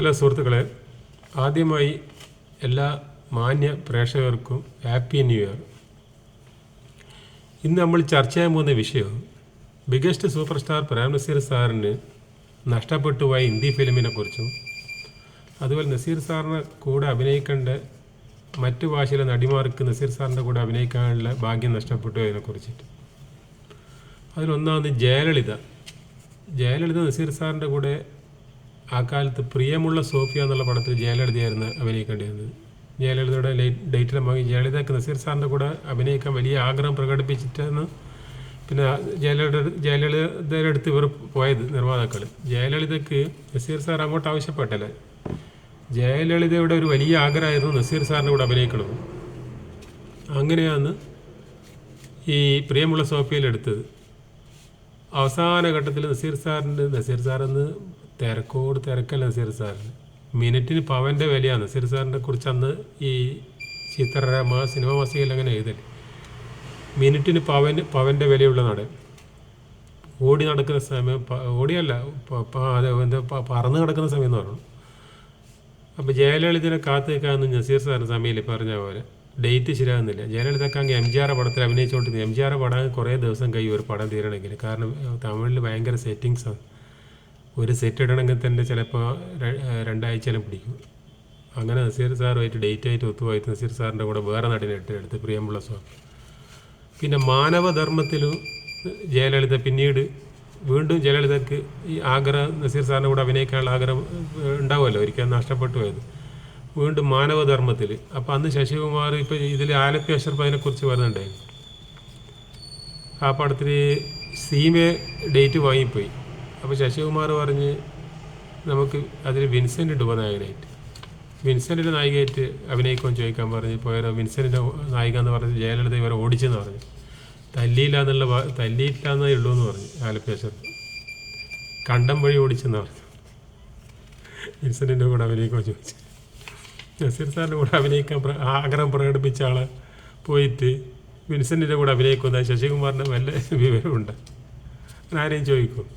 Hello സുഹൃത്തുക്കളെ ആദ്യമായി എല്ലാ മാന്യ പ്രേക്ഷകർക്കും ഹാപ്പി ന്യൂ ഇയർ. ഇന്ന് നമ്മൾ ചർച്ച ചെയ്യാൻ പോകുന്ന വിഷയം biggest super star Prem Nazir സാറിന് നഷ്ടപ്പെട്ടു പോയ ഹിന്ദി ഫിലിമിനെ കുറിച്ചും അതുപോലെ നസീർ സാറിനെ കൂടെ അഭിനയിക്കേണ്ട മറ്റു ഭാഷയിലെ നടിമാർക്ക് നസീർ സാറിന്റെ കൂടെ അഭിനയിക്കാനുള്ള ഭാഗ്യം നഷ്ടപ്പെട്ടു അതിനെ കുറിച്ചിട്ട്. അതിലൊന്നാമത് ജയലളിത. ജയലളിത നസീർ സാറിന്റെ കൂടെ ആ കാലത്ത് പ്രിയമുള്ള സോഫിയ എന്നുള്ള പടത്തിൽ ജയലളിതയായിരുന്നു അഭിനയിക്കേണ്ടിയിരുന്നത്. ജയലളിതയുടെ ഡേറ്റിലും വാങ്ങി ജയലളിതയ്ക്ക് നസീർ സാറിന്റെ കൂടെ അഭിനയിക്കാൻ വലിയ ആഗ്രഹം പ്രകടിപ്പിച്ചിട്ടാണ് പിന്നെ ജയലളിത ജയലളിതയുടെ അടുത്ത് ഇവർ പോയത് നിർമ്മാതാക്കൾ ജയലളിതയ്ക്ക് നസീർ സാർ അങ്ങോട്ട് ആവശ്യപ്പെട്ടല്ലേ? ജയലളിതയുടെ ഒരു വലിയ ആഗ്രഹമായിരുന്നു നസീർ സാറിന്റെ കൂടെ അഭിനയിക്കണം അങ്ങനെയാണ് ഈ പ്രിയമുള്ള സോഫിയയിൽ എടുത്തത്. അവസാന ഘട്ടത്തിൽ നസീർ സാറിന്റെ നസീർ സാറെന്ന് തിരക്കോട് തിരക്കല്ല നസീർ സാറിന്. മിനിറ്റിന് പവന്റെ വിലയാണ്. നസീർ സാറിനെ കുറിച്ച് അന്ന് ഈ ചിത്രരമ സിനിമ മാസികയിൽ അങ്ങനെ എഴുതൽ മിനിറ്റിന് പവൻ പവന്റെ വിലയുള്ള നടൻ. ഓടി നടക്കുന്ന സമയം ഓടിയല്ല പറന്ന് കിടക്കുന്ന സമയം എന്ന് പറഞ്ഞു. അപ്പോൾ ജയലളിതനെ കാത്തു നിൽക്കാമെന്ന് നസീർ സാറിന് സമയമില്ല പറഞ്ഞ പോലെ. ഡേറ്റ് ശരിയാകുന്നില്ല. ജയലളിതക്കാണെങ്കിൽ എം ജി ആർ പടത്തിൽ അഭിനയിച്ചുകൊണ്ടിരുന്നത് എം ജി ആർ പടം കുറേ ദിവസം കഴിയും ഒരു പടം തീരണമെങ്കിൽ. കാരണം തമിഴിൽ ഭയങ്കര സെറ്റിങ്സാണ് ഒരു സെറ്റ് ഇടണമെങ്കിൽ തന്നെ ചിലപ്പോൾ രണ്ടാഴ്ചയിലും പിടിക്കും. അങ്ങനെ നസീർ സാറുമായിട്ട് ഡേറ്റ് ആയിട്ട് ഒത്തുപോയിട്ട് നസീർ സാറിന്റെ കൂടെ വേറെ നടിനെ ഇട്ടെടുത്ത് പ്രിയമുള്ള സ്വാമി. പിന്നെ മാനവധർമ്മത്തിലും ജയലളിത പിന്നീട് വീണ്ടും ജയലളിതക്ക് ഈ ആഗ്രഹം നസീർ സാറിന്റെ കൂടെ അഭിനയിക്കാനുള്ള ആഗ്രഹം ഉണ്ടാവുമല്ലോ. ഒരിക്കൽ നഷ്ടപ്പെട്ടു പോയത്. വീണ്ടും മാനവധർമ്മത്തിൽ. അപ്പം അന്ന് ശശികുമാർ ഇപ്പം ഇതിൽ ആലപ്പി അഷർഫ് കുറിച്ച് പറയുന്നുണ്ടായിരുന്നു ആ പടത്തിൽ സീമെ ഡേറ്റ് വാങ്ങിപ്പോയി. അപ്പോൾ ശശികുമാർ പറഞ്ഞ് നമുക്ക് അതിൽ വിൻസെന്റ് ഇട്ട് നായകനായിട്ട്? വിൻസെന്റിന്റെ നായികയായിട്ട് അഭിനയിക്കുമെന്ന് ചോദിക്കാൻ പറഞ്ഞ് പോയാലോ വിൻസെന്റിന്റെ നായിക എന്ന് പറഞ്ഞ് ജയലളിത ഇവരെ ഓടിച്ചെന്ന് പറഞ്ഞു. തല്ലിയില്ല എന്നുള്ള തല്ലിയില്ല എന്നേ ഉള്ളൂ എന്ന് പറഞ്ഞു ആലപ്പി അഷർഫ് കണ്ടം വഴി ഓടിച്ചെന്ന് പറഞ്ഞു. വിൻസെന്റിന്റെ കൂടെ അഭിനയിക്കുമെന്ന് ചോദിച്ചു. നസീർ സാറിന്റെ കൂടെ അഭിനയിക്കാൻ ആഗ്രഹം പ്രകടിപ്പിച്ച ആളെ പോയിട്ട് വിൻസെന്റിന്റെ കൂടെ അഭിനയിക്കുന്ന ശശികുമാറിന്റെ വല്ല വിവരമുണ്ട്. ആരെയും ചോദിക്കും?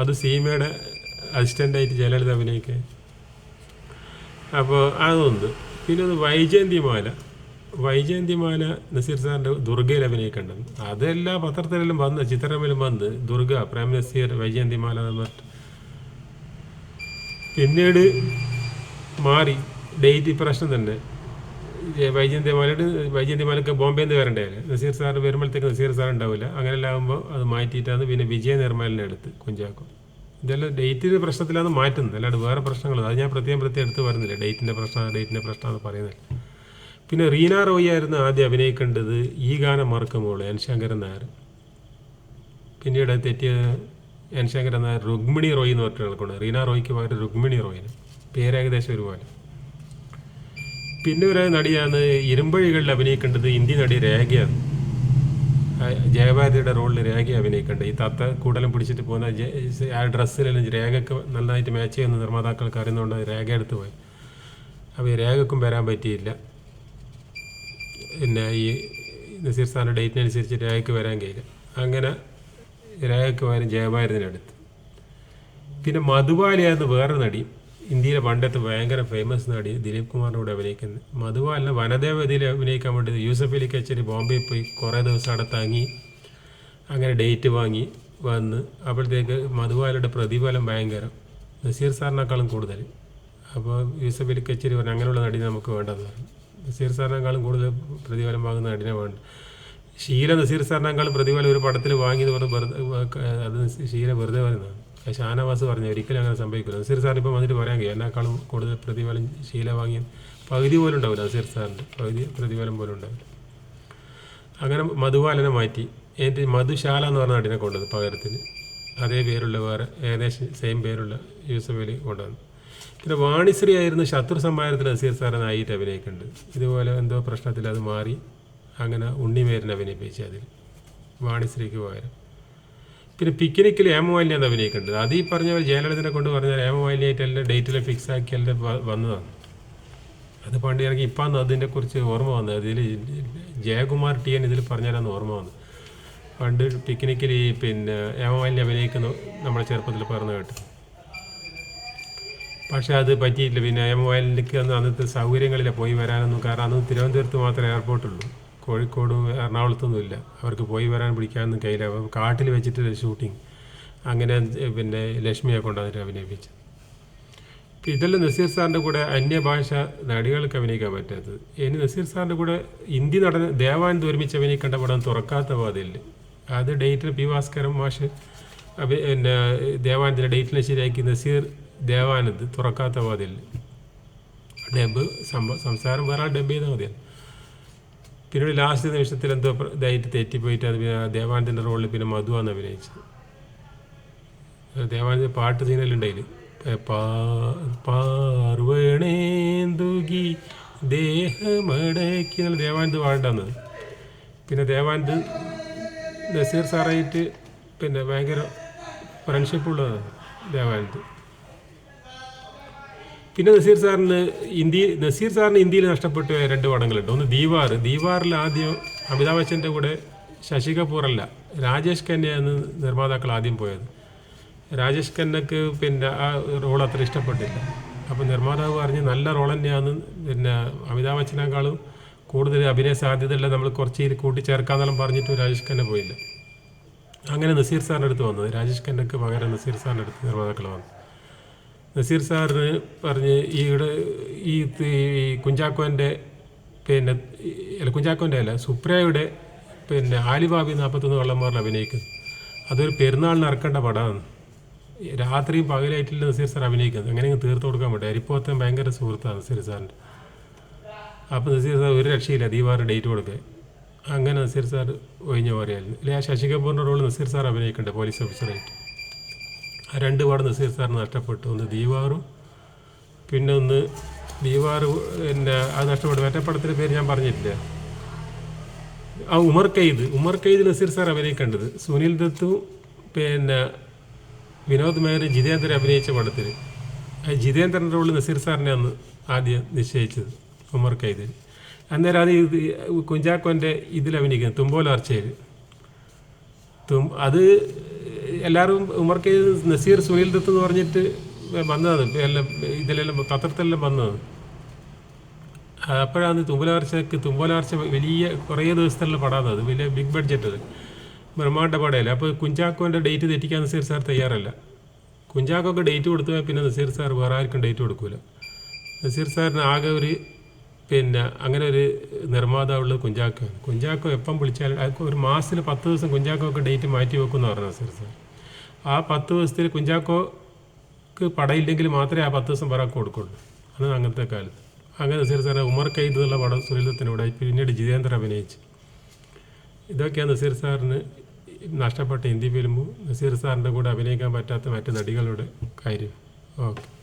അത് സീമയുടെ അസിസ്റ്റന്റായിട്ട് ജയലളിത അഭിനയിക്കാൻ അപ്പോൾ അതൊന്ന് പിന്നെ ഒന്ന് വൈജയന്തിമാല വൈജയന്തിമാല നസീർ സാറിന്റെ ദുർഗയിൽ അഭിനയിക്കേണ്ടത്. അതെല്ലാ പത്രത്തിലെല്ലാം വന്ന് ചിത്രമിലും വന്ന് ദുർഗ പ്രേം നസീർ വൈജയന്തിമാല എന്ന് പറഞ്ഞിട്ട്. പിന്നീട് മാറി ഡേറ്റ് പ്രശ്നം തന്നെ. ഈ വൈജയന്തിമാലയുടെ വൈജയന്തിമാലക്ക് ബോംബെയിൽ നിന്ന് വരണ്ടേ നസീർ സാർ വരുമ്പോഴത്തേക്ക് നസീർ സാർ ഉണ്ടാവില്ല. അങ്ങനെല്ലാം ആകുമ്പോൾ അത് മാറ്റിയിട്ടാണ് പിന്നെ വിജയ നിർമ്മലിനെ എടുത്ത് കുഞ്ചാക്കോ. ഇതെല്ലാം ഡേറ്റിന്റെ പ്രശ്നത്തിലാണ് മാറ്റുന്നത്. അല്ലാണ്ട് വേറെ പ്രശ്നങ്ങൾ അത് ഞാൻ പ്രത്യേകം പ്രത്യേകം എടുത്ത് പറയുന്നില്ല ഡേറ്റിന്റെ പ്രശ്നമാണ് ഡേറ്റിന്റെ പ്രശ്നമാണ് പറയുന്നില്ല പിന്നെ റീന റോയി ആയിരുന്നു ആദ്യം അഭിനയിക്കേണ്ടത് ഈ ഗാനം മറക്കുമ്പോൾ എൻ ശങ്കരൻ നായർ. പിന്നീട് തെറ്റിയ എൻ ശങ്കരൻ നായർ രുക്മിണി റോയി എന്ന് പറഞ്ഞിട്ട് ആൾക്കുണ്ട് റീന റോയ്ക്ക് പകരം രുക്മിണി റോയിന്. പേര് ഏകദേശം ഒരുപോലെ. പിന്നെ ഒരു നടിയാണ് ഇരുമ്പഴികളിൽ അഭിനയിക്കേണ്ടത് ഇന്ത്യ നടി രേഖയാണ്. ജയഭാരതിയുടെ റോളിൽ രേഖ അഭിനയിക്കേണ്ടത്. ഈ തത്ത കൂടലും പിടിച്ചിട്ട് പോകുന്ന ആ ഡ്രസ്സിലെല്ലാം രേഖയ്ക്ക് നന്നായിട്ട് മാച്ച് ചെയ്യുന്ന നിർമ്മാതാക്കൾക്ക് അറിയുന്നതുകൊണ്ട് രേഖ എടുത്ത് പോയി അപ്പോൾ ഈ രേഖക്കും വരാൻ പറ്റിയില്ല. പിന്നെ ഈ നസീർ സാറിന്റെ ഡേറ്റിനനുസരിച്ച് രേഖയ്ക്ക് വരാൻ കഴിയില്ല. അങ്ങനെ രേഖയ്ക്ക് വരും ജയഭാരതിനടുത്ത്. പിന്നെ മധുബാലിയായിരുന്നു വേറെ നടി ഇന്ത്യയിലെ പണ്ടത്തെ ഭയങ്കര ഫേമസ് നടി ദിലീപ് കുമാറിന്റെ കൂടെ അഭിനയിക്കുന്നത് മധുബാലിനെ വനദേവതയിൽ അഭിനയിക്കാൻ വേണ്ടി യൂസഫ് അലി കച്ചേരി ബോംബെയിൽ പോയി കുറേ ദിവസം അവിടെ തങ്ങി അങ്ങനെ ഡേറ്റ് വാങ്ങി വന്ന് അപ്പോഴത്തേക്ക് മധുബാലയുടെ പ്രതിഫലം ഭയങ്കരം. നസീർ സാറിനേക്കാളും കൂടുതൽ. അപ്പോൾ യൂസഫ് അലി കച്ചേരി പറഞ്ഞു അങ്ങനെയുള്ള നടി നമുക്ക് വേണ്ടെന്ന് പറഞ്ഞു. നസീർ സാറിനേക്കാളും കൂടുതൽ പ്രതിഫലം വാങ്ങുന്ന നടിനെ വേണ്ട. ഷീല നസീർ സാറിനേക്കാളും പ്രതിഫലം ഒരു പടത്തിൽ വാങ്ങിയത് പറഞ്ഞ് വെറുതെ അത് ഷീല വെറുതെ പക്ഷേ ഷാനവാസ് പറഞ്ഞു ഒരിക്കലും അങ്ങനെ സംഭവിക്കില്ല. നസീർ സാർ ഇപ്പം വന്നിട്ട് പറയാൻ കഴിയും. എന്നെക്കാളും കൂടുതൽ പ്രതിഫലം ശീല വാങ്ങിയ പകുതി പോലും ഉണ്ടാവില്ല നസീർ സാറിന്റെ. പകുതി പ്രതിഫലം പോലും ഉണ്ടാവില്ല. അങ്ങനെ മധുപാലനെ മാറ്റി. എന്റെ മധുശാല എന്ന് പറഞ്ഞ നടിനെ കൊണ്ടുവന്നു പകരത്തിന്. അതേ പേരുള്ള വേറെ ഏകദേശം സെയിം പേരുള്ള യൂസഫ് അലി കൊണ്ടുവന്നു. പിന്നെ വാണിശ്രീ ആയിരുന്നു ശത്രു സമ്മാനത്തിൽ നസീർ സാറെ നായിട്ട് അഭിനയിക്കുന്നുണ്ട് ഇതുപോലെ എന്തോ പ്രശ്നത്തിൽ അത് മാറി. അങ്ങനെ ഉണ്ണിമേരനെ അഭിനയിപ്പിച്ചു അതിൽ. വാണിശ്രീക്ക് പകരം. പിന്നെ പിക്നിക്കിൽ ഹേമമാലിന്യാണ് അഭിനയിക്കേണ്ടത് അത് ഈ പറഞ്ഞ പോലെ ജയലളിതനെ കൊണ്ട് പറഞ്ഞാൽ ഹേമമാലിനിയായിട്ട് എല്ലാം ഡേറ്റിൽ ഫിക്സ് ആക്കി എല്ലാം വന്നതാണ്. അത് പണ്ട് എനിക്ക് ഇപ്പം അതിനെ കുറിച്ച് ഓർമ്മ വന്നത്. അതിൽ ജയകുമാർ ടി എൻ ഇതിൽ പറഞ്ഞാലാണ് ഓർമ്മ വന്നത് പണ്ട് പിക്നിക്കിൽ ഈ പിന്നെ ഏമമാലിനി അഭിനയിക്കുന്നു നമ്മുടെ ചെറുപ്പത്തിൽ പറഞ്ഞു കേട്ടു. പക്ഷേ അത് പറ്റിയിട്ടില്ല. പിന്നെ മൊബൈലിലേക്ക് അന്ന് അന്നത്തെ സൗകര്യങ്ങളില്ല പോയി വരാനൊന്നും കാരണം അന്ന് തിരുവനന്തപുരത്ത് മാത്രമേ എയർപോർട്ടുള്ളൂ കോഴിക്കോടും എറണാകുളത്തൊന്നും ഇല്ല. അവർക്ക് പോയി വരാൻ പിടിക്കാനൊന്നും കയ്യില്ല കാട്ടിൽ വെച്ചിട്ട് ഷൂട്ടിങ്. അങ്ങനെ പിന്നെ ലക്ഷ്മിയെ കൊണ്ടുവന്നിട്ട് അഭിനയിപ്പിച്ചത് ഇതെല്ലാം നസീർ സാറിന്റെ കൂടെ അന്യഭാഷ നടികൾക്ക് അഭിനയിക്കാൻ പറ്റാത്തത്. ഇനി നസീർ സാറിന്റെ കൂടെ ഹിന്ദി നടൻ ദേവാനന്ദ് ഒരുമിച്ച് അഭിനയിക്കേണ്ട പടം തുറക്കാത്ത പാതയില്ല അത് ഡേറ്റിന് പി ഭാസ്കരൻ മാഷ് പിന്നെ ദേവാനന്ദിന്റെ ഡേറ്റിനെ ശരിയാക്കി നസീർ ദേവാനന്ദ് തുറക്കാത്ത പാതയില്ല ഡബ് സംസാരം വേറെ ഡബ് ചെയ്താൽ മതിയല്ലോ പിന്നീട് ലാസ്റ്റ് നിമിഷത്തിൽ എന്തോ ഇതായിട്ട് തെറ്റിപ്പോയിട്ട് അത് പിന്നെ ദേവാനന്ദിന്റെ റോളിൽ പിന്നെ മധുവാന്ന് അഭിനയിച്ചത്. ദേവാനന്ദ പാട്ട് സീനല്ലുണ്ടായിൽ പാർവണേന്തുകി ദേഹമടക്കി എന്നുള്ള ദേവാനന്ദ് പാടേണ്ടത് പിന്നെ ദേവാനന്ദ് നസീർ സാറായിട്ട് പിന്നെ ഭയങ്കര ഫ്രണ്ട്ഷിപ്പുള്ളതാണ് ദേവാനന്ദ്. പിന്നെ നസീർ സാറിന് ഇന്ത്യ നസീർ സാറിന് ഇന്ത്യയിൽ നഷ്ടപ്പെട്ട രണ്ട് പടങ്ങളുണ്ട്. ഒന്ന് ദീവാർ. ദീവാറിൽ ആദ്യം അമിതാഭ് ബച്ചന്റെ കൂടെ ശശി കപൂർ അല്ല രാജേഷ് ഖന്നയാണ് നിർമ്മാതാക്കൾ ആദ്യം പോയത്. രാജേഷ് ഖന്നക്ക് പിന്നെ ആ റോൾ അത്ര ഇഷ്ടപ്പെട്ടില്ല. അപ്പോൾ നിർമ്മാതാവ് പറഞ്ഞ് നല്ല റോൾ തന്നെയാണ്. പിന്നെ അമിതാഭ് ബച്ചനേക്കാളും കൂടുതൽ അഭിനയ സാധ്യതയുള്ള നമ്മൾ കുറച്ച് കൂട്ടിച്ചേർക്കാന്നെല്ലാം പറഞ്ഞിട്ട് രാജേഷ് ഖന്ന പോയില്ല. അങ്ങനെ നസീർ സാറിന്റെ അടുത്ത് വന്നത്. രാജേഷ് ഖന്നക്ക് പകരം നസീർ സാറിന്റെ അടുത്ത് നിർമ്മാതാക്കൾ വന്നു. നസീർ സാറിന് പറഞ്ഞ് ഈയുടെ ഈ കുഞ്ചാക്കോന്റെ പിന്നെ അല്ല കുഞ്ചാക്കോന്റെ അല്ല സുപ്രയുടെ പിന്നെ ആലിബാബി നാൽപ്പത്തൊന്ന് കള്ളന്മാരിൽ അഭിനയിക്കുന്നത്. അതൊരു പെരുന്നാളിന് ഇറക്കേണ്ട പടമാണ്. രാത്രിയും പകലായിട്ടില്ല നസീർ സാർ അഭിനയിക്കുന്നത്. അങ്ങനെ അങ്ങ് തീർത്ത് കൊടുക്കാൻ പറ്റും. അരിപ്പോത്തൻ ഭയങ്കര സുഹൃത്താണ് നസീർ സാറിന്റെ. അപ്പോൾ നസീർ സാർ ഒരു രക്ഷയില്ല ദീപാറ് ഡേറ്റ് കൊടുക്കുക അങ്ങനെ നസീർ സാർ ഒഴിഞ്ഞ പോലെയായിരുന്നു. ഇല്ലേ ആ ശശി കപൂറിന്റെ റോൾ നസീർ സാർ അഭിനയിക്കണ്ടേ പോലീസ് ഓഫീസറായിട്ട്? രണ്ട് പാട് നസീർ സാർ നഷ്ടപ്പെട്ടു. ഒന്ന് ദീവാറും പിന്നെ ഒന്ന് ദീവാറ് പിന്നെ അത് നഷ്ടപ്പെട്ടു. മറ്റേ പടത്തിന്റെ പേര് ഞാൻ പറഞ്ഞിട്ടില്ല. ആ ഉമർ കയ്ത് ഉമർ കയ്ത് നസീർ സാർ അഭിനയിക്കേണ്ടത്. സുനിൽ ദത്തു പിന്നെ വിനോദ് മേയർ ജിതേന്ദ്രൻ അഭിനയിച്ച പടത്തിൽ ജിതേന്ദ്രന്റെ റോൾ നസീർ സാറിനെ അന്ന് ആദ്യം നിശ്ചയിച്ചത് ഉമർ കയ്തിൽ അന്നേരം അത് ഇത് കുഞ്ചാക്കോന്റെ ഇതിൽ അഭിനയിക്കുന്നത് തുമ്പോലാർച്ചയിൽ തും അത് എല്ലാവരും ഉമർ കെ നസീർ സുനിൽ ദത്ത് എന്ന് പറഞ്ഞിട്ട് വന്നതാണ്. എല്ലാം ഇതിലെല്ലാം പത്രത്തിലെല്ലാം വന്നത്. അപ്പോഴാണ് തുമ്പലാർച്ചക്ക് തുമ്പലാർച്ച വലിയ കുറേ ദിവസത്തിലുള്ള പടമാണ് അത് വലിയ ബിഗ് ബഡ്ജറ്റ് അത്. ബ്രഹ്മാണ്ട പടയല്ല. അപ്പോൾ കുഞ്ചാക്കോന്റെ ഡേറ്റ് തെറ്റിക്കാൻ നസീർ സാർ തയ്യാറല്ല. കുഞ്ചാക്കോക്ക് ഡേറ്റ് കൊടുത്തു പിന്നെ നസീർ സാർ വേറെ ആർക്കും ഡേറ്റ് കൊടുക്കില്ല നസീർ സാറിന് ആകെ ഒരു പിന്നെ അങ്ങനെ ഒരു നിർമ്മാതാവുള്ളത് കുഞ്ചാക്കോ കുഞ്ചാക്കോ എപ്പം വിളിച്ചാലും ഒരു മാസത്തിൽ പത്ത് ദിവസം കുഞ്ചാക്കോക്ക് ഡേറ്റ് മാറ്റി വെക്കുമെന്ന് പറഞ്ഞു നസീർ സാർ. ആ പത്ത് ദിവസത്തിൽ കുഞ്ചാക്കോക്ക് പടയില്ലെങ്കിൽ മാത്രമേ ആ പത്ത് ദിവസം പറയാൻ കൊടുക്കുള്ളൂ. അന്ന് അങ്ങനത്തെ കാലത്ത് അങ്ങനെ നസീർ സാറെ ഉമർ കൈദ് എന്നുള്ള പടം സുനിലത്തിനൂടെ പിന്നീട് ജിതേന്ദ്ര അഭിനയിച്ചു. ഇതൊക്കെയാണ് നസീർ സാറിന് നഷ്ടപ്പെട്ട ഹിന്ദി ഫിലിമും. നസീർ സാറിന്റെ കൂടെ അഭിനയിക്കാൻ പറ്റാത്ത മറ്റ് നടികളുടെ കാര്യം. ഓക്കെ.